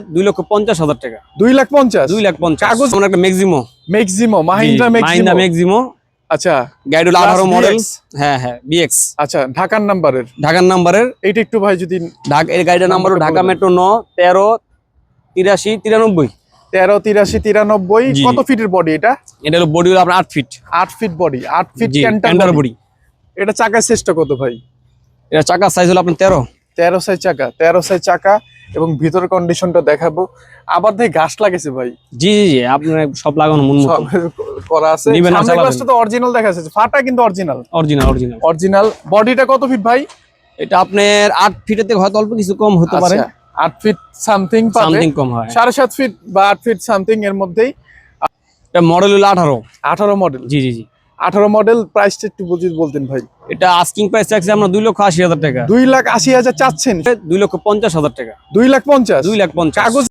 দুই লক্ষ পঞ্চাশ হাজার টাকা। দুই লাখ পঞ্চাশ? দুই লাখ পঞ্চাশ। কাগজ- আমার একটা ম্যাক্সিমো ম্যাক্সিমো মাহিন্দ্রা মাহিন্দ্রা ম্যাক্সিমো আচ্ছা গাইড হলো আঠারো মডেল হ্যাঁ হ্যাঁ বিএক্স আচ্ছা ঢাকার নাম্বারের? ঢাকার নাম্বারের। এইটা একটু ভাই যদি ঢাকা এই গাড়িটার নাম্বার ঢাকা মেট্রো ন তেরো তিরাশি তিরানব্বই। তেরো তিরাশি তিরানব্বই। কত ফিটের বডি এটা? এটা হলো বডি হলো আপনার আট ফিট আট ফিট বডি আট ফিট ক্যান্টার বডি বডি এটা চাকার চেষ্টা কত ভাই? এটা চাকার সাইজ হলো আপনার তেরো। তেরো সাইজ চাকা তেরো সাইজ চাকা। এবং ভিতরের কন্ডিশনটা দেখাবো। আবার দেখি ঘাস লাগেছে ভাই। জি জি জি আপনার সব লাগানো মন করা আছে। সামনের। গ্লাসটা তো অরিজিনাল দেখা যাচ্ছে। ফাটা কিন্তু অরিজিনাল অরিজিনাল অরিজিনাল অরিজিনাল বডিটা কত ফিট ভাই? এটা আপনার আট ফিটের থেকে হয়তো অল্প কিছু কম হতে পারে। আচ্ছা, আট ফিট সামথিং পাবে। সামথিং কম হয়। সাড়ে সাত ফিট বা আট ফিট সামথিং এর মধ্যেই। এটা মডেল হলো আঠারো। আঠারো মডেল জি জি জি। আঠারো মডেল প্রাইসটা একটু বুঝিয়ে বলতেন ভাই। এটা আস্কিং প্রাইস আছে আমরা দুই লক্ষ আশি হাজার টাকা। দুই লাখ আশি হাজার চাচ্ছেন? দুই লক্ষ পঞ্চাশ হাজার টাকা। দুই লাখ পঞ্চাশ? দুই লাখ পঞ্চাশ। কাগজ